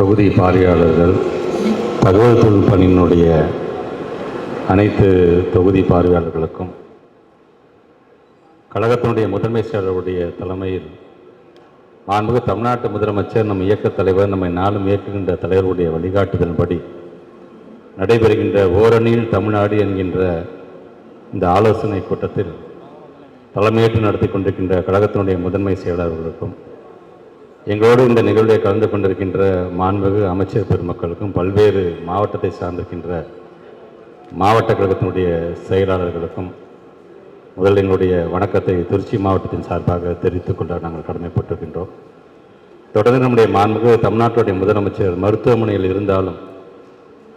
தொகுதி பார்வையாளர்கள் தகவல் தொழில்பணியினுடைய அனைத்து தொகுதி பார்வையாளர்களுக்கும் கழகத்தினுடைய முதன்மை செயலருடைய தலைமையில் மாண்புமிகு தமிழ்நாட்டு முதலமைச்சர் நம் இயக்கத் தலைவர் நம்மை நாளும் இயக்குகின்ற தலைவருடைய வழிகாட்டுதலின்படி நடைபெறுகின்ற ஓரணியில் தமிழ்நாடு என்கின்ற இந்த ஆலோசனை கூட்டத்தில் தலைமையேற்று நடத்தி கொண்டிருக்கின்ற கழகத்தினுடைய முதன்மை செயலாளர்களுக்கும் எங்களோடு இந்த நிகழ்வை கலந்து கொண்டிருக்கின்ற மாண்புமிகு அமைச்சர் பெருமக்களுக்கும் பல்வேறு மாவட்டத்தை சார்ந்திருக்கின்ற மாவட்ட கழகத்தினுடைய செயலாளர்களுக்கும் முதல் எங்களுடைய வணக்கத்தை திருச்சி மாவட்டத்தின் சார்பாக தெரிவித்துக் கொள்ள நாங்கள் கடமைப்பட்டிருக்கின்றோம். தொடர்ந்து நம்முடைய மாண்புமிகு தமிழ்நாட்டுடைய முதலமைச்சர் மருத்துவமனையில் இருந்தாலும்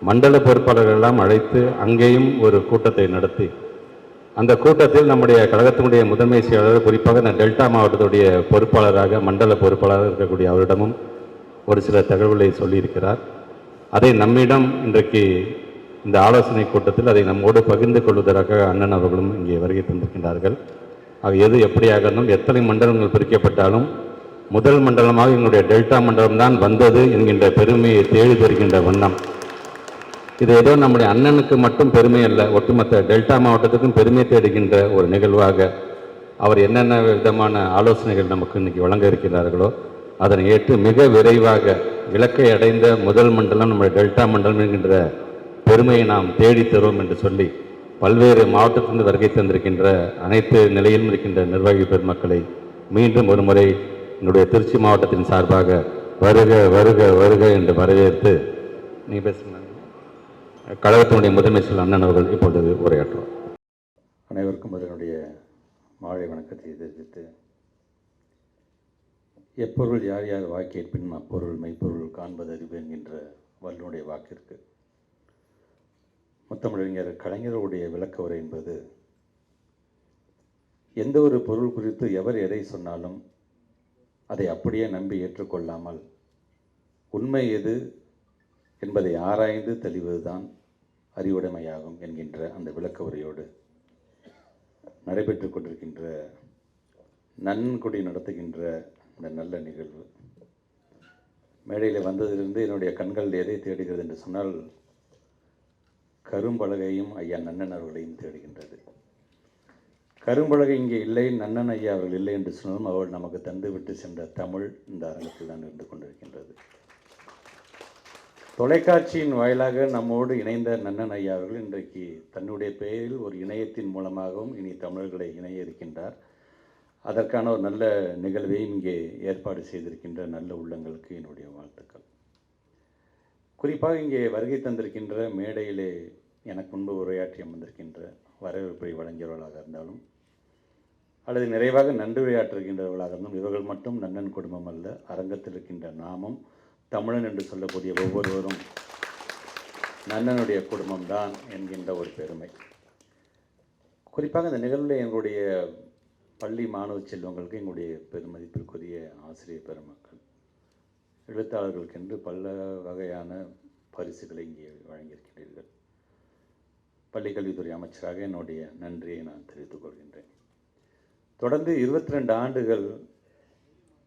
மண்டல பொறுப்பாளர்கள் எல்லாம் அழைத்து அங்கேயும் ஒரு கூட்டத்தை நடத்தி அந்த கூட்டத்தில் நம்முடைய கழகத்தினுடைய முதன்மை செயலாளர் குறிப்பாக இந்த டெல்டா மாவட்டத்துடைய பொறுப்பாளராக மண்டல பொறுப்பாளராக இருக்கக்கூடிய அவரிடமும் ஒரு சில தகவல்களை சொல்லியிருக்கிறார். அதை நம்மிடம் இன்றைக்கு இந்த ஆலோசனை கூட்டத்தில் அதை நம்மோடு பகிர்ந்து கொள்வதற்காக அண்ணன் அவர்களும் இங்கே வருகை தந்திருக்கின்றார்கள். ஆக எது எப்படியாக இருந்தும் எத்தனை மண்டலங்கள் பிரிக்கப்பட்டாலும் முதல் மண்டலமாக எங்களுடைய டெல்டா மண்டலம் தான் வந்தது என்கின்ற பெருமையை தேடி தருகின்ற வண்ணம் இது ஏதோ நம்முடைய அண்ணனுக்கு மட்டும் பெருமை அல்ல ஒட்டுமொத்த டெல்டா மாவட்டத்துக்கும் பெருமை தேடுகின்ற ஒரு நிகழ்வாக அவர் என்னென்ன விதமான ஆலோசனைகள் நமக்கு இன்னைக்கு வழங்க இருக்கிறார்களோ அதனை ஏற்று மிக விரைவாக இலக்கை அடைந்த முதல் மண்டலம் நம்முடைய டெல்டா மண்டலம் என்கின்ற பெருமையை நாம் தேடி தருவோம் என்று சொல்லி பல்வேறு மாவட்டத்திலிருந்து வருகை தந்திருக்கின்ற அனைத்து நிலையிலும் இருக்கின்ற நிர்வாகி பெருமக்களை மீண்டும் ஒரு முறை திருச்சி மாவட்டத்தின் சார்பாக வருக வருக வருக என்று வரவேற்று நீ பேசுங்க கழகத்தினுடைய முதன்மை செயல் அண்ணன் அவர்கள் இப்பொழுது உரையாற்றுவார். அனைவருக்கும் அதனுடைய மாலை வணக்கத்தை தெரிவித்து எப்பொருள் யார் யார் வாக்கேற்பின் அப்பொருள் மெய்ப்பொருள் காண்பது அறிவு என்கின்ற வல்லுடைய வாக்கிற்கு முத்தமிழறிஞர் கலைஞருடைய விளக்க உரை என்பது எந்த ஒரு பொருள் குறித்து எவர் எதை சொன்னாலும் அதை அப்படியே நம்பி ஏற்றுக்கொள்ளாமல் உண்மை எது என்பதை ஆராய்ந்து தெளிவதுதான் அறிவுடைமையாகும் என்கின்ற அந்த விளக்க உரையோடு நடைபெற்று கொண்டிருக்கின்ற நன்கொடி நடத்துகின்ற இந்த நல்ல நிகழ்வு. மேடையில் வந்ததிலிருந்து என்னுடைய கண்கள் எதை தேடுகிறது என்று சொன்னால் கரும்பலகையும் ஐயா நன்னன் அவர்களையும் தேடுகின்றது. கரும்பலகை இங்கே இல்லை நன்னன் ஐயா அவர்கள் இல்லை என்று சொன்னாலும் அவள் நமக்கு தந்து விட்டு சென்ற தமிழ் இந்த அரங்கத்தில் தான் இருந்து கொண்டிருக்கின்றது. தொலைக்காட்சியின் வாயிலாக நம்மோடு இணைந்த நன்னன் ஐயா அவர்கள் இன்றைக்கு தன்னுடைய பெயரில் ஒரு இணையத்தின் மூலமாகவும் இனி தமிழர்களை இணைய இருக்கின்றார் அதற்கான ஒரு நல்ல நிகழ்வையும் இங்கே ஏற்பாடு செய்திருக்கின்ற நல்ல உள்ளங்களுக்கு என்னுடைய வாழ்த்துக்கள். குறிப்பாக இங்கே வருகை தந்திருக்கின்ற மேடையிலே எனக்கு முன்பு உரையாற்றி அமர்ந்திருக்கின்ற வரவேற்பை வழங்கியவர்களாக இருந்தாலும் அல்லது நிறைவாக நன்றி உரையாற்றுகின்றவர்களாக இருந்தாலும் இவர்கள் மட்டும் நன்னன் குடும்பம் அல்ல அரங்கத்தில் இருக்கின்ற நாமும் தமிழன் என்று சொல்லக்கூடிய ஒவ்வொருவரும் நன்னனுடைய குடும்பம்தான் என்கின்ற ஒரு பெருமை. குறிப்பாக இந்த நிகழ்வில் எங்களுடைய பள்ளி மாணவ செல்வங்களுக்கு எங்களுடைய பெருமதிப்பிற்குரிய ஆசிரியர் பெருமக்கள் எழுத்தாளர்களுக்கென்று பல வகையான பரிசுகளை இங்கே வழங்கியிருக்கிறீர்கள். பள்ளிக்கல்வித்துறை அமைச்சராக என்னுடைய நன்றியை நான் தெரிவித்துக் கொள்கின்றேன். தொடர்ந்து இருபத்தி ரெண்டு ஆண்டுகள்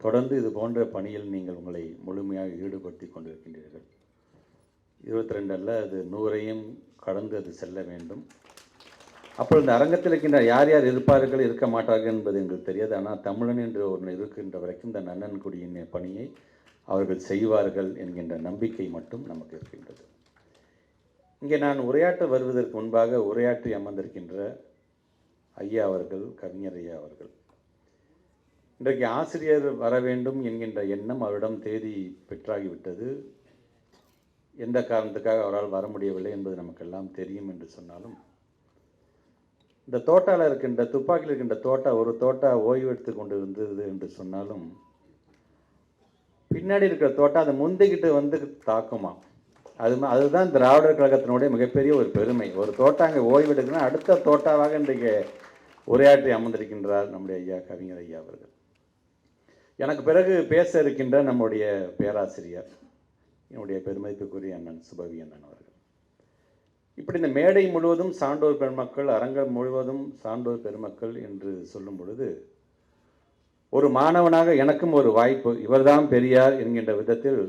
தொடர்ந்து இது போன்ற பணியில் நீங்கள் உங்களை முழுமையாக ஈடுபடுத்தி கொண்டிருக்கின்றீர்கள். இருபத்தி ரெண்டு அல்ல அது நூறையும் கடந்து அது செல்ல வேண்டும். அப்பொழுது இந்த அரங்கத்தில் இருக்கின்ற யார் யார் இருப்பார்கள் இருக்க மாட்டார்கள் என்பது எங்களுக்கு தெரியாது. ஆனால் தமிழன் என்று ஒன்று இருக்கின்ற வரைக்கும் இந்த நன்னன் குடியின் பணியை அவர்கள் செய்வார்கள் என்கின்ற நம்பிக்கை மட்டும் நமக்கு இருக்கின்றது. இங்கே நான் உரையாற்ற வருவதற்கு முன்பாக உரையாற்றி அமர்ந்திருக்கின்ற ஐயா அவர்கள் கவிஞர் ஐயா அவர்கள். இன்றைக்கு ஆசிரியர் வர வேண்டும் என்கின்ற எண்ணம் அவரிடம் தேதி பெற்றாகிவிட்டது. எந்த காரணத்துக்காக அவரால் வர முடியவில்லை என்பது நமக்கெல்லாம் தெரியும் என்று சொன்னாலும் இந்த தோட்டாவில் இருக்கின்ற துப்பாக்கியில் இருக்கின்ற தோட்டா ஒரு தோட்டா ஓய்வெடுத்து கொண்டு இருந்தது என்று சொன்னாலும் பின்னாடி இருக்கிற தோட்டா அதை முந்திக்கிட்டு வந்து தாக்குமா? அது அதுதான் திராவிடர் கழகத்தினுடைய மிகப்பெரிய ஒரு பெருமை. ஒரு தோட்டா அங்கே ஓய்வெடுக்குன்னா அடுத்த தோட்டாவாக இன்றைக்கு உரையாற்றி அமர்ந்திருக்கின்றார் நம்முடைய ஐயா கவிஞர் ஐயா அவர்கள். எனக்கு பிறகு பேச இருக்கின்ற நம்முடைய பேராசிரியர் என்னுடைய பெருமதிப்புக்குரிய அண்ணன் சுபவி அண்ணன் அவர்கள். இப்படி இந்த மேடை முழுவதும் சான்றோர் பெருமக்கள் அரங்கம் முழுவதும் சான்றோர் பெருமக்கள் என்று சொல்லும் பொழுது ஒரு மாணவனாக எனக்கும் ஒரு வாய்ப்பு இவர்தான் பெரியார் என்கின்ற விதத்தில்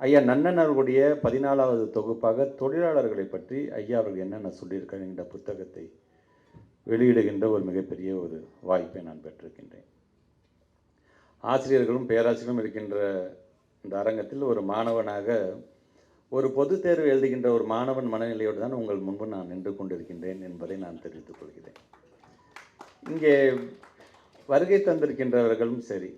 ஐயா நன்னன் அவர்களுடைய பதினாலாவது தொகுப்பாக தொழிலாளர்களை பற்றி ஐயா அவர்கள் என்னென்ன சொல்லியிருக்காங்க என்ற புத்தகத்தை வெளியிடுகின்ற ஒரு மிகப்பெரிய ஒரு வாய்ப்பை நான் பெற்றிருக்கின்றேன். ஆசிரியர்களும் பேராசிரியரும் இருக்கின்ற இந்த அரங்கத்தில் ஒரு மாணவனாக ஒரு பொதுத் தேர்வு எழுதுகின்ற ஒரு மாணவன் மனநிலையோடு தான் உங்கள் முன்பு நான் நின்று கொண்டிருக்கின்றேன் என்பதை நான் தெரிவித்துக் கொள்கிறேன். இங்கே வருகை தந்திருக்கின்றவர்களும் சரி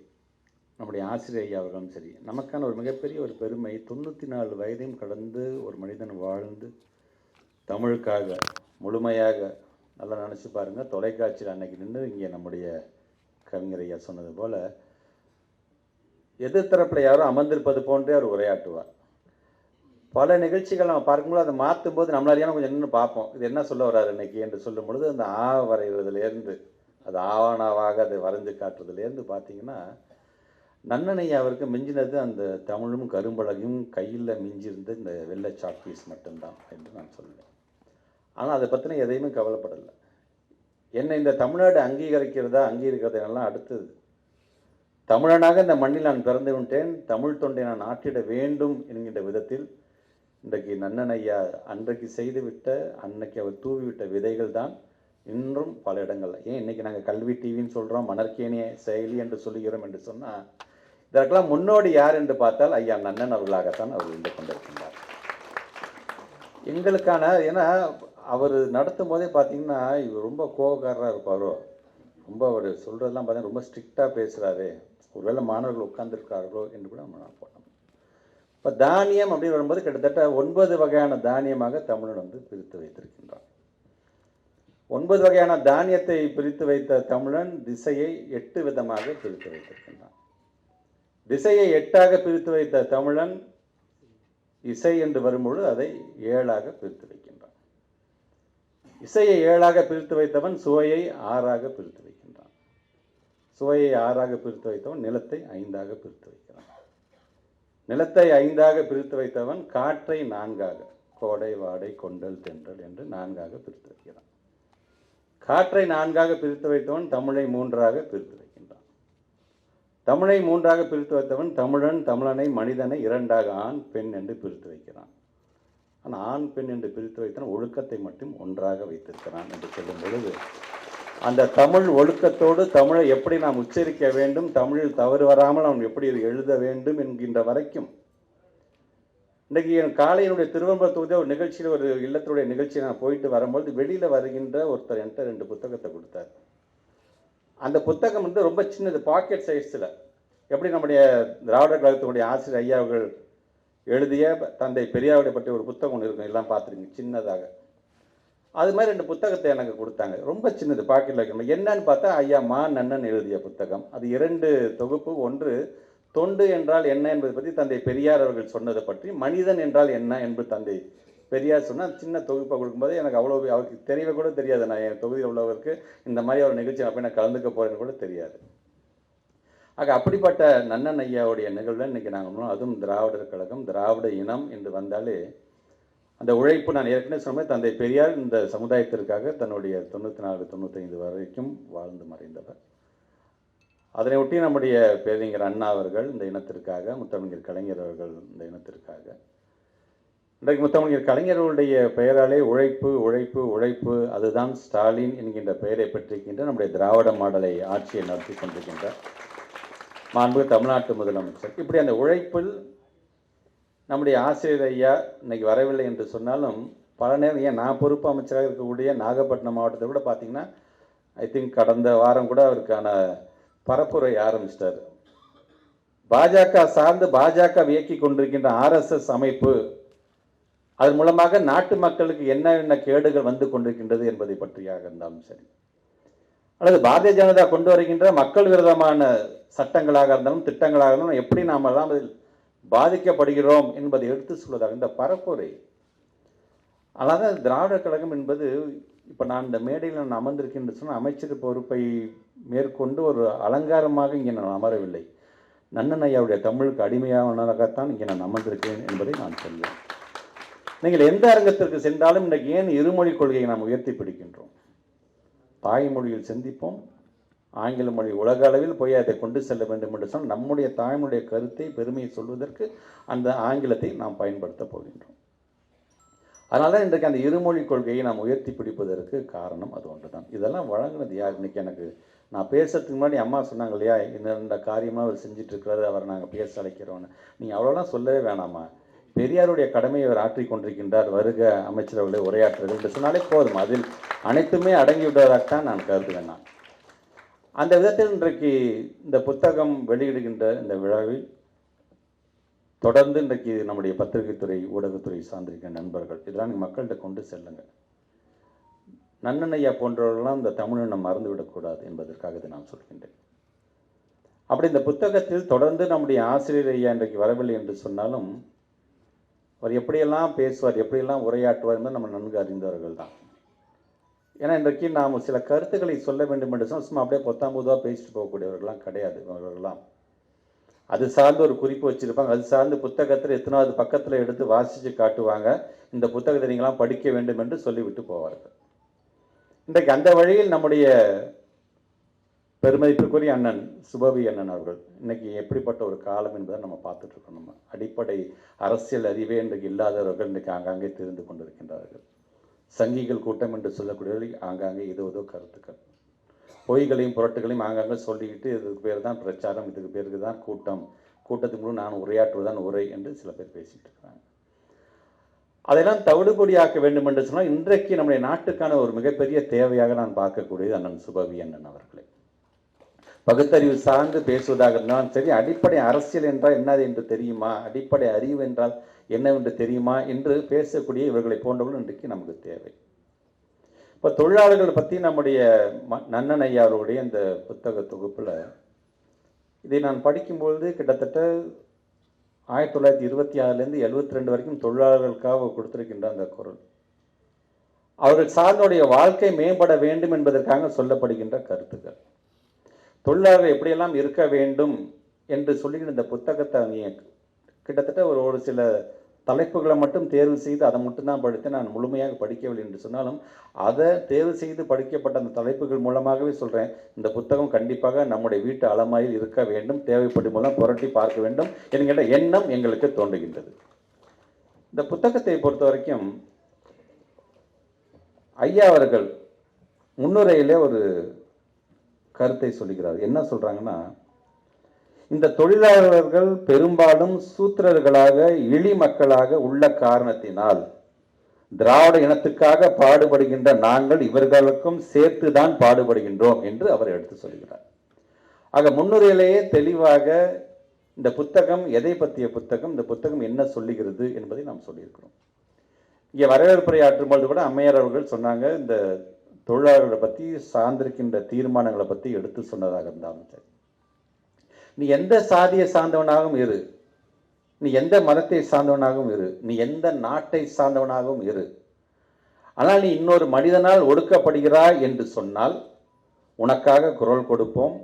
நம்முடைய ஆசிரியர் ஐயா அவர்களும் சரி நமக்கான ஒரு மிகப்பெரிய ஒரு பெருமை தொண்ணூற்றி நாலு வயதையும் கடந்து ஒரு மனிதன் வாழ்ந்து தமிழுக்காக முழுமையாக நல்லா நினச்சி பாருங்கள் தொலைக்காட்சியில் அன்னைக்கு நின்று இங்கே நம்முடைய கவிஞர் ஐயா சொன்னது போல் எதிர்த்தரப்பில் யாரும் அமர்ந்திருப்பது போன்றே அவர் உரையாற்றுவார். பல நிகழ்ச்சிகள் நம்ம பார்க்கும்போது அதை மாற்றும் போது நம்மள கொஞ்சம் நின்று பார்ப்போம். இது என்ன சொல்ல வர்றாரு இன்னைக்கு என்று சொல்லும் பொழுது அந்த ஆ வரைகிறதுலேருந்து அது ஆவணாவாக அதை வரைந்து காட்டுறதுலேருந்து பார்த்தீங்கன்னா நன்னனை அவருக்கு மிஞ்சினது அந்த தமிழும் கரும்பழகையும் கையில் மிஞ்சிருந்த இந்த வெள்ளை சாக் பீஸ் மட்டும்தான் என்று நான் சொல்லுவேன். ஆனால் அதை பற்றின எதையுமே கவலைப்படலை. என்னை இந்த தமிழ்நாடு அங்கீகரிக்கிறதா அங்கீகரிக்கிறதா எல்லாம் அடுத்தது. தமிழனாக இந்த மண்ணில் நான் பிறந்து விட்டேன். தமிழ் தொண்டை நான் ஆற்றிட வேண்டும் என்கின்ற விதத்தில் இன்றைக்கு நன்னன் ஐயா அன்றைக்கு செய்துவிட்ட அன்னைக்கு அவர் தூவிவிட்ட விதைகள் தான் இன்றும் பல இடங்களில். ஏன் இன்றைக்கி நாங்கள் கல்வி டிவின்னு சொல்கிறோம் மணற்கேணிய செயலி என்று சொல்லுகிறோம் என்று சொன்னால் இதற்கெல்லாம் முன்னோடி யார் என்று பார்த்தால் ஐயா நன்னன் அவர்களாகத்தான் அவர் இருந்து கொண்டிருக்கின்றார். எங்களுக்கான ஏன்னா அவர் நடத்தும் போதே பார்த்தீங்கன்னா இவர் ரொம்ப கோபக்காரராக இருப்பாரோ? ரொம்ப அவர் சொல்கிறதெல்லாம் பார்த்தீங்கன்னா ரொம்ப ஸ்ட்ரிக்டாக பேசுகிறாரு ஒருவேளை மாணவர்கள் உட்கார்ந்துருக்கார்களோ என்று கூட நம்ம போடலாம். இப்போ தானியம் அப்படின்னு வரும்போது கிட்டத்தட்ட ஒன்பது வகையான தானியமாக தமிழன் வந்து பிரித்து வைத்திருக்கின்றான் ஒன்பது வகையான தானியத்தை பிரித்து வைத்த தமிழன் திசையை எட்டு விதமாக பிரித்து வைத்திருக்கின்றான். திசையை எட்டாக பிரித்து வைத்த தமிழன் இசை என்று வரும்பொழுது அதை ஏழாக பிரித்து வைக்கின்றான். இசையை ஏழாக பிரித்து வைத்தவன் சுவையை ஆறாக பிரித்து வைக்கின்றான் சுவையை ஆறாக பிரித்து வைத்தவன் நிலத்தை ஐந்தாக பிரித்து வைக்கிறான். நிலத்தை ஐந்தாக பிரித்து வைத்தவன் காற்றை நான்காக கோடை வாடை கொண்டல் தென்றல் என்று நான்காக பிரித்து வைக்கிறான். காற்றை நான்காக பிரித்து வைத்தவன் தமிழை மூன்றாக பிரித்து வைக்கின்றான். தமிழை மூன்றாக பிரித்து வைத்தவன் தமிழன் தமிழனை மனிதனை இரண்டாக ஆண் பெண் என்று பிரித்து வைக்கிறான். ஆனால் ஆண் பெண் என்று பிரித்து வைத்தவன் ஒழுக்கத்தை மட்டும் ஒன்றாக வைத்திருக்கிறான் என்று சொல்லும் பொழுது அந்த தமிழ் ஒழுக்கத்தோடு தமிழை எப்படி நாம் உச்சரிக்க வேண்டும் தமிழில் தவறு வராமல் நாம் எப்படி எழுத வேண்டும் என்கின்ற வரைக்கும். இன்றைக்கி என் காலையினுடைய திருவம்பரம் தொகுதியில் ஒரு நிகழ்ச்சியில் ஒரு இல்லத்தினுடைய நிகழ்ச்சி நான் போயிட்டு வரும்போது வெளியில் வருகின்ற ஒருத்தர் என்கிட்ட ரெண்டு புத்தகத்தை கொடுத்தார். அந்த புத்தகம் வந்து ரொம்ப சின்னது பாக்கெட் சைஸில் எப்படி நம்முடைய திராவிட கழகத்தினுடைய ஆசிரியர் ஐயா அவர்கள் எழுதிய தந்தை பெரியாருடைய பற்றி ஒரு புத்தகம் ஒன்று இருக்கும் எல்லாம் பார்த்துருங்க சின்னதாக. அது மாதிரி ரெண்டு புத்தகத்தை எனக்கு கொடுத்தாங்க. ரொம்ப சின்னது பாக்கெட்டில் வைக்கணும் என்னன்னு பார்த்தா ஐயா மா நன்னன் எழுதிய புத்தகம். அது இரண்டு தொகுப்பு. ஒன்று தொண்டு என்றால் என்ன என்பதை பற்றி தந்தை பெரியார் அவர்கள் சொன்னதை பற்றி மனிதன் என்றால் என்ன என்பது தந்தை பெரியார் சொன்னால் சின்ன தொகுப்பை கொடுக்கும்போது எனக்கு அவ்வளோ அவருக்கு தெரியவே கூட தெரியாது. நான் என் தொகுதியில் உள்ளவருக்கு இந்த மாதிரி ஒரு நிகழ்ச்சி அப்போ நான் கலந்துக்க போகிறேன்னு கூட தெரியாது. ஆக அப்படிப்பட்ட நன்னன் ஐயாவுடைய நிகழ்வில் இன்றைக்கி நாங்கள் அதுவும் திராவிடர் கழகம் திராவிட இனம் என்று வந்தாலே அந்த உழைப்பு நான் ஏற்கனவே சொன்ன தந்தை பெரியார் இந்த சமுதாயத்திற்காக தன்னுடைய தொண்ணூற்றி நாலு தொண்ணூத்தைந்து வரைக்கும் வாழ்ந்து மறைந்தவர். அதனை ஒட்டி நம்முடைய பேரறிஞர் அண்ணா அவர்கள் இந்த இனத்திற்காக முத்தமிழர் கலைஞர் அவர்கள் இந்த இனத்திற்காக. இன்றைக்கு முத்தமிழர் கலைஞர்களுடைய பெயராலே உழைப்பு உழைப்பு உழைப்பு அதுதான் ஸ்டாலின் என்கின்ற பெயரை பெற்றிருக்கின்ற நம்முடைய திராவிட மாடலை ஆட்சியை நடத்தி கொண்டிருக்கின்ற மாண்பு தமிழ்நாட்டு முதலமைச்சர். இப்படி அந்த உழைப்பில் நம்முடைய ஆசிரியர் ஐயா இன்னைக்கு வரவில்லை என்று சொன்னாலும் பல நேரம் ஏன் நான் பொறுப்பு அமைச்சராக இருக்கக்கூடிய நாகப்பட்டினம் மாவட்டத்தை கூட பார்த்தீங்கன்னா ஐ திங்க் கடந்த வாரம் கூட அவருக்கான பரப்புரை ஆரம்பிச்சிட்டார். பாஜக சார்ந்து பாஜக இயக்கி கொண்டிருக்கின்ற ஆர்எஸ்எஸ் அமைப்பு அதன் மூலமாக நாட்டு மக்களுக்கு என்ன என்ன கேடுகள் வந்து கொண்டிருக்கின்றது என்பதை பற்றியாக இருந்தாலும் சரி. அல்லது பாரதிய ஜனதா கொண்டு வருகின்ற மக்கள் விரோதமான சட்டங்களாக இருந்தாலும் திட்டங்களாக இருந்தாலும் எப்படி நாம் எல்லாம் அதில் பாதிக்கப்படுகிறோம் என்பதை எடுத்து சொல்வதாக இந்த பரப்புரை. அதாவது தான் கழகம் என்பது இப்போ நான் இந்த மேடையில் நான் அமர்ந்திருக்கின்ற சொன்னால் அமைச்சர் பொறுப்பை மேற்கொண்டு ஒரு அலங்காரமாக இங்கே நான் அமரவில்லை. நன்னன் ஐயாவுடைய தமிழுக்கு அடிமையானதாகத்தான் இங்கே நான் அமர்ந்திருக்கிறேன் என்பதை நான் சொல்வேன். நீங்கள் எந்த அரங்கத்திற்கு சென்றாலும் இன்றைக்கு ஏன் இருமொழி கொள்கையை நாம் உயர்த்தி பிடிக்கின்றோம்? தாய்மொழியில் சிந்திப்போம் ஆங்கில மொழி உலக அளவில் போய் அதை கொண்டு செல்ல வேண்டும் என்று சொன்னால் நம்முடைய தாய்மொழிய கருத்தை பெருமையை சொல்வதற்கு அந்த ஆங்கிலத்தை நாம் பயன்படுத்தப் போகின்றோம். அதனால இன்றைக்கு அந்த இருமொழி கொள்கையை நாம் உயர்த்தி பிடிப்பதற்கு காரணம் அது ஒன்று தான் இதெல்லாம் வழங்கினது யார்? இன்னைக்கு எனக்கு நான் பேசுறதுக்கு முன்னாடி அம்மா சொன்னாங்க இல்லையா? இந்த காரியமாக அவர் செஞ்சிட்ருக்கிறாரு அவரை நாங்கள் பேச அழைக்கிறோன்னு நீங்கள் அவ்வளோலாம் சொல்லவே வேணாமா? பெரியாருடைய கடமையை அவர் ஆற்றிக் கொண்டிருக்கின்றார் வருக அமைச்சரவர்களை உரையாற்றுறது என்று சொன்னாலே போதும். அதில் அனைத்துமே அடங்கி விடுவதாகத்தான் நான் கருதுவேன் நான். அந்த விதத்தில் இன்றைக்கு இந்த புத்தகம் வெளியிடுகின்ற இந்த விழாவில் தொடர்ந்து இன்றைக்கு நம்முடைய பத்திரிகைத்துறை ஊடகத்துறை சார்ந்திருக்கிற நண்பர்கள் இதெல்லாம் நீங்கள் மக்கள்கிட்ட கொண்டு செல்லுங்க. நன்னனையா போன்றவர்கள்லாம் இந்த தமிழினம் மறந்துவிடக்கூடாது என்பதற்காக இதை நான் சொல்கின்றேன். அப்படி இந்த புத்தகத்தில் தொடர்ந்து நம்முடைய ஆசிரியர் ஐயா இன்றைக்கு வரவில்லை என்று சொன்னாலும் அவர் எப்படியெல்லாம் பேசுவார் எப்படியெல்லாம் உரையாற்றுவார் என்பது நம்ம நன்கு அறிந்தவர்கள் தான் ஏன்னா இன்றைக்கு நாம் சில கருத்துக்களை சொல்ல வேண்டும் என்று சொன்னால் சும்மா அப்படியே பொத்தாம்பதுவாக பேசிட்டு போகக்கூடியவர்கள்லாம் கிடையாது அவர்கள்லாம் அது சார்ந்து ஒரு குறிப்பு வச்சுருப்பாங்க. அது சார்ந்து புத்தகத்தில் எத்தனாவது பக்கத்தில் எடுத்து வாசித்து காட்டுவாங்க. இந்த புத்தகத்தை நீங்களாம் படிக்க வேண்டும் என்று சொல்லிவிட்டு போவார்கள். இன்றைக்கு அந்த வழியில் நம்முடைய பெருமதிப்புக்குரிய அண்ணன் சுபவி அண்ணன் அவர்கள் இன்றைக்கி எப்படிப்பட்ட ஒரு காலம் என்பதை நம்ம பார்த்துட்ருக்கோம் நம்ம அடிப்படை அரசியல் அறிவே இன்றைக்கு இல்லாதவர்கள் இன்றைக்கு ஆங்காங்கே தெரிந்து கொண்டிருக்கின்றார்கள். சங்கிகள் கூட்டம் என்று சொல்லக்கூடியவர்கள் ஆங்காங்கே ஏதோ ஏதோ கருத்துக்கள். பொய்களையும் புரட்டுகளையும் ஆங்காங்கே சொல்லிக்கிட்டு இதுக்கு பேர் தான் பிரச்சாரம் இதுக்கு பேருக்கு தான் கூட்டம். கூட்டத்துக்கு முழு நான் உரையாற்றுவதுதான் உரை என்று சில பேர் பேசிகிட்டு இருக்கிறாங்க அதெல்லாம் தவிடுபொடியாக்க வேண்டும் என்று சொன்னால் இன்றைக்கு நம்முடைய நாட்டுக்கான ஒரு மிகப்பெரிய தேவையாக நான் பார்க்கக்கூடியது அண்ணன் சுபவி அண்ணன் அவர்களை. பகுத்தறிவு சார்ந்து பேசுவதாக இருந்தாலும் சரி அடிப்படை அரசியல் என்றால் என்னது என்று தெரியுமா? அடிப்படை அறிவு என்றால் என்னவென்று தெரியுமா என்று பேசக்கூடிய இவர்களை போன்றவர்கள் இன்றைக்கு நமக்கு தேவை. இப்போ தொழிலாளர்கள் பற்றி நம்முடைய ம- நன்னன் ஐயாவருடைய இந்த புத்தக தொகுப்பில் இதை நான் படிக்கும்பொழுது கிட்டத்தட்ட ஆயிரத்தி தொள்ளாயிரத்தி இருபத்தி ஆறுலேருந்து எழுபத்தி ரெண்டு வரைக்கும் தொழிலாளர்களுக்காக கொடுத்துருக்கின்ற அந்த குரல். அவர்கள் சார்ந்தோடைய வாழ்க்கை மேம்பட வேண்டும் என்பதற்காக சொல்லப்படுகின்ற கருத்துக்கள் தொழிலாளர்கள் எப்படியெல்லாம் இருக்க வேண்டும் என்று சொல்லுகிற இந்த புத்தகத்தை நீங்க கிட்டத்தட்ட ஒரு ஒரு சில தலைப்புகளை மட்டும் தேர்வு செய்து அதை மட்டும்தான் படித்து நான் முழுமையாக படிக்கவில்லை என்று சொன்னாலும் அதை தேர்வு செய்து படிக்கப்பட்ட அந்த தலைப்புகள் மூலமாகவே சொல்கிறேன் இந்த புத்தகம் கண்டிப்பாக நம்முடைய வீட்டு அலமாயில் இருக்க வேண்டும். தேவைப்படும் மூலம் புரட்டி பார்க்க வேண்டும் என்கிற எண்ணம் எங்களுக்கு தோன்றுகின்றது. இந்த புத்தகத்தை பொறுத்த வரைக்கும் ஐயா அவர்கள் முன்னுரையிலே ஒரு கருத்தை சொல்லுகிறார். என்ன சொல்கிறாங்கன்னா இந்த தொழிலாளர்கள் பெரும்பாலும் சூத்திரர்களாக இழி மக்களாக உள்ள காரணத்தினால் திராவிட இனத்துக்காக பாடுபடுகின்ற நாங்கள் இவர்களுக்கும் சேர்த்துதான் பாடுபடுகின்றோம் என்று அவர் எடுத்து சொல்கிறார். ஆக முன்னுரையிலேயே தெளிவாக இந்த புத்தகம் எதை பற்றிய புத்தகம் இந்த புத்தகம் என்ன சொல்லுகிறது என்பதை நாம் சொல்லியிருக்கிறோம். இங்கே வரவேற்புரை ஆற்றும்போது கூட அம்மையார் அவர்கள் சொன்னாங்க இந்த தொழிலாளர்களை பற்றி சார்ந்திருக்கின்ற தீர்மானங்களை பற்றி எடுத்து சொன்னதாக இருந்தாலும் சரி. நீ எந்த சாதியை சார்ந்தவனாகவும் இரு. நீ எந்த மதத்தை சார்ந்தவனாகவும் இரு. நீ எந்த நாட்டை சார்ந்தவனாகவும் இரு. ஆனால் நீ இன்னொரு மனிதனால் ஒடுக்கப்படுகிறாய் என்று சொன்னால் உனக்காக குரல் கொடுப்போம்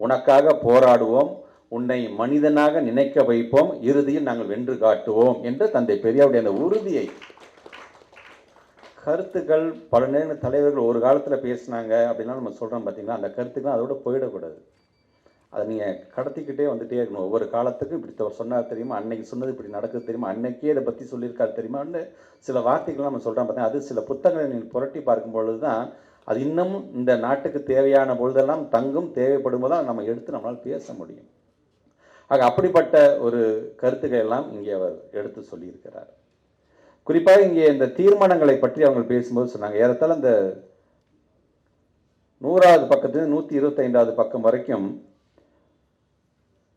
உனக்காக போராடுவோம் உன்னை மனிதனாக நினைக்க வைப்போம் இறுதியில் நாங்கள் வென்று காட்டுவோம் என்று தந்தை பெரியாருடைய அந்த உறுதியை. கருத்துக்கள் பல நேரங்கள் தலைவர்கள் ஒரு காலத்தில் பேசினாங்க அப்படின்னா நம்ம சொல்கிறோம் பார்த்தீங்களா அந்த கருத்துக்கள் அதோட போயிடக்கூடாது. அதை நீங்கள் கடத்திக்கிட்டே வந்துகிட்டே இருக்கணும். ஒவ்வொரு காலத்துக்கும் இப்படி அவர் சொன்னார் தெரியுமா? அன்னைக்கு சொன்னது இப்படி நடக்குது தெரியுமா? அன்னைக்கே இதை பற்றி சொல்லியிருக்காரு தெரியுமான்னு சில வார்த்தைகள் நம்ம சொல்கிறோம் பார்த்தீங்கன்னா அது சில புத்தகங்களை நீங்கள் புரட்டி பார்க்கும் பொழுது தான் அது இன்னும் இந்த நாட்டுக்கு தேவையான பொழுதெல்லாம் தங்கும் தேவைப்படும் போது நம்ம எடுத்து நம்மளால் பேச முடியும். ஆக அப்படிப்பட்ட ஒரு கருத்துக்கள் எல்லாம் இங்கே அவர் எடுத்து சொல்லியிருக்கிறார். குறிப்பாக இங்கே இந்த தீர்மானங்களை பற்றி அவங்க பேசும்போது சொன்னாங்க. ஏறத்தால் அந்த நூறாவது பக்கத்துலேருந்து நூற்றி இருபத்தைந்தாவது பக்கம் வரைக்கும்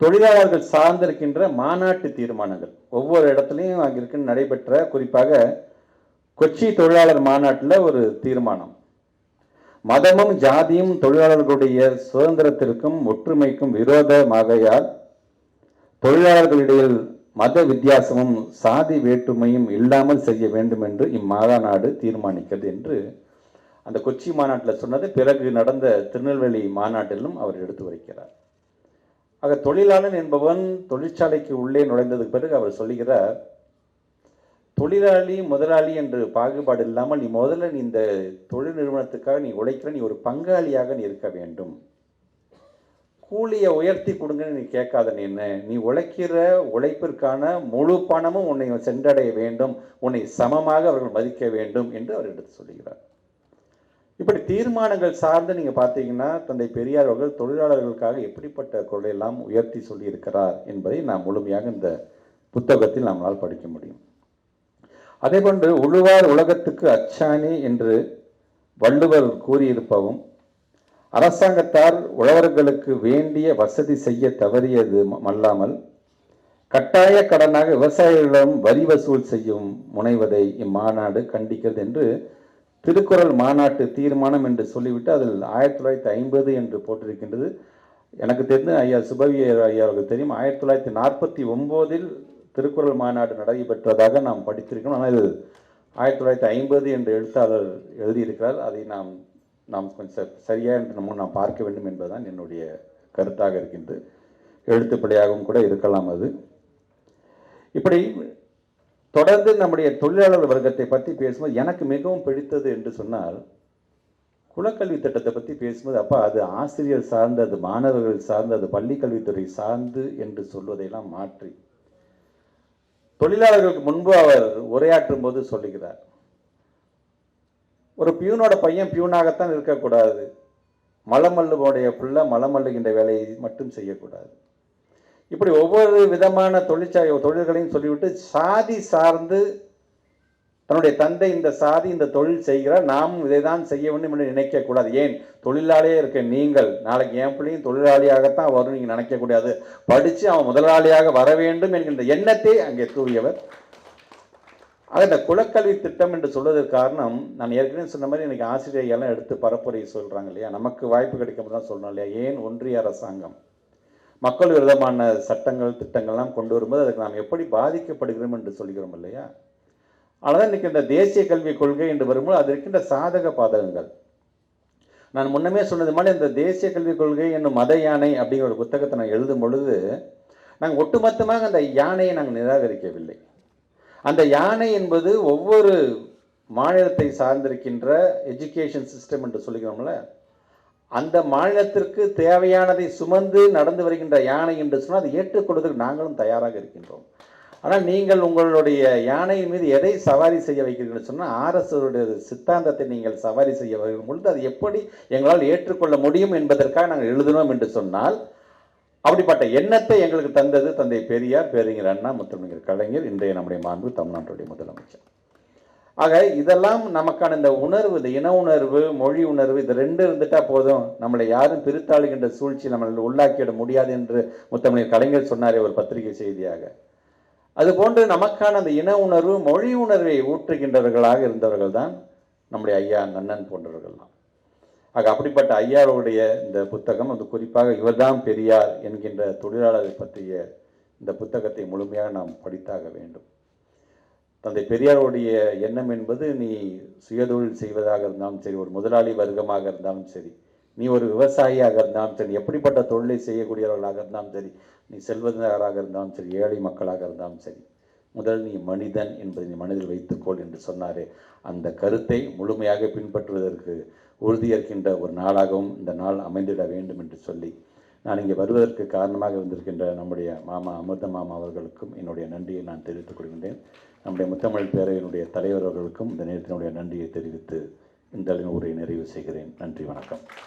தொழிலாளர்கள் சார்ந்திருக்கின்ற மாநாட்டு தீர்மானங்கள் ஒவ்வொரு இடத்துலையும் அங்கிருக்கு நடைபெற்ற குறிப்பாக கொச்சி தொழிலாளர் மாநாட்டில் ஒரு தீர்மானம். மதமும் ஜாதியும் தொழிலாளர்களுடைய சுதந்திரத்திற்கும் ஒற்றுமைக்கும் விரோதமாகையால் தொழிலாளர்களிடையில் மத வித்தியாசமும் சாதி வேற்றுமையும் இல்லாமல் செய்ய வேண்டும் என்று இம்மாநாடு தீர்மானிக்கிறது என்று அந்த கொச்சி மாநாட்டில் சொன்னது. பிறகு நடந்த திருநெல்வேலி மாநாட்டிலும் அவர் எடுத்து வைக்கிறார். ஆக தொழிலாளன் என்பவன் தொழிற்சாலைக்கு உள்ளே நுழைந்ததுக்கு பிறகு அவர் சொல்லுகிறார் தொழிலாளி முதலாளி என்று பாகுபாடு இல்லாமல் நீ முதல்ல நீ இந்த தொழில் நிறுவனத்துக்காக நீ உழைக்கிற நீ ஒரு பங்காளியாக நீ இருக்க வேண்டும். கூலியை உயர்த்தி கொடுங்கன்னு நீ கேட்காத நீ என்ன? நீ உழைக்கிற உழைப்பிற்கான முழு பணமும் உன்னை சென்றடைய வேண்டும். உன்னை சமமாக அவர்கள் மதிக்க வேண்டும் என்று அவர் எடுத்து சொல்கிறார் இப்படி தீர்மானங்கள் சார்ந்து நீங்கள் பார்த்தீங்கன்னா தந்தை பெரியார் அவர்கள் தொழிலாளர்களுக்காக எப்படிப்பட்ட குரலையெல்லாம் உயர்த்தி சொல்லியிருக்கிறார் என்பதை நாம் முழுமையாக இந்த புத்தகத்தில் நம்மளால் படிக்க முடியும். அதே போன்று உழுவார் உலகத்துக்கு அச்சாணி என்று வள்ளுவர் கூறியிருப்பவும் அரசாங்கத்தார் உழவர்களுக்கு வேண்டிய வசதி செய்ய தவறியது அல்லாமல் கட்டாய கடனாக விவசாயிகளிடம் வரி வசூல் செய்யும் முனைவதை இம்மாநாடு கண்டிக்கிறது என்று திருக்குறள் மாநாட்டு தீர்மானம் என்று சொல்லிவிட்டு அதில் ஆயிரத்தி தொள்ளாயிரத்தி ஐம்பது என்று போட்டிருக்கின்றது. எனக்கு தெரிந்து ஐயா சுபவி ஐயா அவர்கள் தெரியும் ஆயிரத்தி தொள்ளாயிரத்தி நாற்பத்தி ஒம்போதில் திருக்குறள் மாநாடு நடைபெற்றதாக நாம் படித்திருக்கிறோம். ஆனால் இது ஆயிரத்தி தொள்ளாயிரத்தி ஐம்பது என்று எழுத்தாளர் எழுதியிருக்கிறார். அதை நாம் நாம் கொஞ்சம் ச- என்று நம்ம நாம் பார்க்க வேண்டும் என்பதுதான் என்னுடைய கருத்தாக இருக்கின்றது. எழுத்துப்படியாகவும் கூட இருக்கலாம் அது. இப்படி தொடர்ந்து நம்முடைய தொழிலாளர் வர்க்கத்தை பற்றி பேசும்போது எனக்கு மிகவும் பிடித்தது என்று சொன்னால் குலக்கல்வி திட்டத்தை பற்றி பேசும்போது அப்பா அது ஆசிரியர் சார்ந்து அது மாணவர்கள் சார்ந்து அது பள்ளிக்கல்வித்துறை சார்ந்து என்று சொல்வதையெல்லாம் மாற்றி. தொழிலாளர்களுக்கு முன்பு அவர் உரையாற்றும் போது சொல்லுகிறார் ஒரு பியூனோட பையன் பியூனாகத்தான் இருக்கக்கூடாது. மலமல்லுவோடைய பிள்ளை மலமல்லுகின்ற வேலையை மட்டும் செய்யக்கூடாது. இப்படி ஒவ்வொரு விதமான தொழிற்சாலை தொழில்களையும் சொல்லிவிட்டு சாதி சார்ந்து தன்னுடைய தந்தை இந்த சாதி இந்த தொழில் செய்கிறார் நாமும் இதை தான் செய்ய வேண்டும் என்று நினைக்கக்கூடாது. ஏன்? தொழிலாளியே இருக்க நீங்கள். நாளைக்கு என் பிள்ளையும் தொழிலாளியாகத்தான் வரும் நீங்கள் நினைக்கக்கூடாது. படித்து அவன் முதலாளியாக வர வேண்டும் என்கின்ற எண்ணத்தை அங்கே தூவியவர் ஆக இந்த குலக்கல்வி திட்டம் என்று சொல்வதற்கு காரணம் நான் ஏற்கனவே சொன்ன மாதிரி எனக்கு ஆசிரியர்கள்லாம் எடுத்து பரப்புரை சொல்கிறாங்க இல்லையா? நமக்கு வாய்ப்பு கிடைக்கும் தான் சொல்லணும் இல்லையா? ஏன் ஒன்றிய அரசாங்கம்? மக்கள் விரோதமான சட்டங்கள் திட்டங்கள்லாம் கொண்டு வரும்போது அதுக்கு நாம் எப்படி பாதிக்கப்படுகிறோம் என்று சொல்கிறோம் இல்லையா? அதனால் இன்றைக்கி இந்த தேசிய கல்விக் கொள்கை என்று வரும்போது அது இருக்கின்ற சாதக பாதகங்கள். நான் முன்னமே சொன்னது மாதிரி இந்த தேசிய கல்விக் கொள்கை என்னும் மத யானை அப்படிங்கிற ஒரு புத்தகத்தை நான் எழுதும் பொழுது நாங்கள் ஒட்டுமொத்தமாக அந்த யானையை நாங்கள் நிராகரிக்கவில்லை. அந்த யானை என்பது ஒவ்வொரு மாநிலத்தை சார்ந்திருக்கின்ற எஜுகேஷன் சிஸ்டம் என்று சொல்லுகிறோம்ல அந்த மாநிலத்திற்கு தேவையானதை சுமந்து நடந்து வருகின்ற யானை என்று சொன்னால் அதை ஏற்றுக்கொள்வதற்கு நாங்களும் தயாராக இருக்கின்றோம். ஆனால் நீங்கள் உங்களுடைய யானையின் மீது எதை சவாரி செய்ய வைக்கிறீர்கள் சொன்னால் ஆர்எஸ்டைய சித்தாந்தத்தை நீங்கள் சவாரி செய்ய வைக்கும் பொழுது அது எப்படி எங்களால் ஏற்றுக்கொள்ள முடியும் என்பதற்காக நாங்கள் எழுதினோம் என்று சொன்னால் அப்படிப்பட்ட எண்ணத்தை எங்களுக்கு தந்தது தந்தை பெரியார் பேரிஞர் அண்ணா முத்தமிழர் கலைஞர் இன்றைய நம்முடைய மாண்பு தமிழ்நாட்டுடைய முதலமைச்சர். ஆக இதெல்லாம் நமக்கான இந்த உணர்வு இந்த இன உணர்வு மொழி உணர்வு இது ரெண்டு இருந்துட்டா போதும். நம்மளை யாரும் பிரித்தாளுகின்ற சூழ்ச்சி நம்மளை உள்ளாக்கிட முடியாது என்று முத்தமிழர் கலைஞர் சொன்னாரே ஒரு பத்திரிகை செய்தியாக. அதுபோன்று நமக்கான அந்த இன உணர்வு மொழி உணர்வை ஊற்றுகின்றவர்களாக இருந்தவர்கள் தான் நம்முடைய ஐயா நன்னன் போன்றவர்கள் தான் ஆக அப்படிப்பட்ட ஐயாவுடைய இந்த புத்தகம் அது குறிப்பாக இவர்தான் பெரியார் என்கின்ற தொழிலாளரை பற்றிய இந்த புத்தகத்தை முழுமையாக நாம் படித்தாக வேண்டும். தந்தை பெரியாருடைய எண்ணம் என்பது நீ சுயதொழில் செய்வதாக இருந்தாலும் சரி ஒரு முதலாளி வர்க்கமாக இருந்தாலும் சரி நீ ஒரு விவசாயியாக இருந்தாலும் சரி எப்படிப்பட்ட தொழிலை செய்யக்கூடியவர்களாக இருந்தாலும் சரி நீ செல்வந்தராக இருந்தாலும் சரி ஏழை மக்களாக இருந்தாலும் சரி முதல் நீ மனிதன் என்பதை நீ மனதில் வைத்துக்கொள் என்று சொன்னாரே. அந்த கருத்தை முழுமையாக பின்பற்றுவதற்கு உறுதியேற்கின்ற ஒரு நாளாகவும் இந்த நாள் அமைந்திட வேண்டும் என்று சொல்லி நான் இங்கே வருவதற்கு காரணமாக இருந்திருக்கின்ற நம்முடைய மாமா அமிர்த மாமா அவர்களுக்கும் என்னுடைய நன்றியை நான் தெரிவித்துக் கொள்கின்றேன். நம்முடைய முத்தமிழ் பேரவையினுடைய தலைவர் அவர்களுக்கும் இந்த நேரத்தினுடைய நன்றியை தெரிவித்து இந்த உரையை நிறைவு செய்கிறேன். நன்றி வணக்கம்.